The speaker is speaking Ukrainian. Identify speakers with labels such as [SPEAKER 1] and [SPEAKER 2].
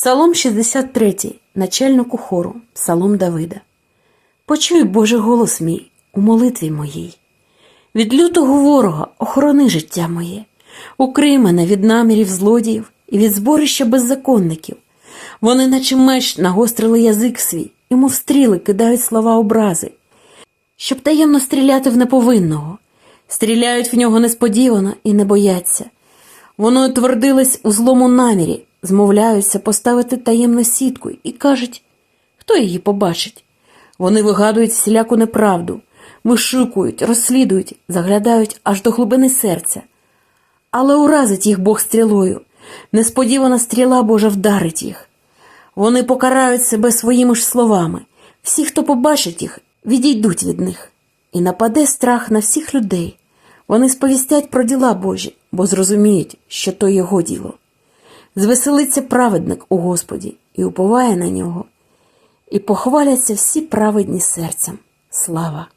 [SPEAKER 1] Псалом 63, начальнику хору, Псалом Давида. Почуй, Боже, голос мій у молитві моїй. Від лютого ворога охорони життя моє, укрий мене від намірів злодіїв і від зборища беззаконників. Вони, наче меч, нагострили язик свій, і мов стріли кидають слова образи, щоб таємно стріляти в неповинного, стріляють в нього несподівано і не бояться. Вони утвердились у злому намірі, змовляються поставити таємну сітку і кажуть, хто її побачить. Вони вигадують всіляку неправду, вишукують, розслідують, заглядають аж до глибини серця. Але уразить їх Бог стрілою, несподівана стріла Божа вдарить їх. Вони покарають себе своїми ж словами. Всі, хто побачить їх, відійдуть від них. І нападе страх на всіх людей. Вони сповістять про діла Божі, бо зрозуміють, що то його діло. Звеселиться праведник у Господі і уповає на нього, і похваляться всі праведні серцем. Слава!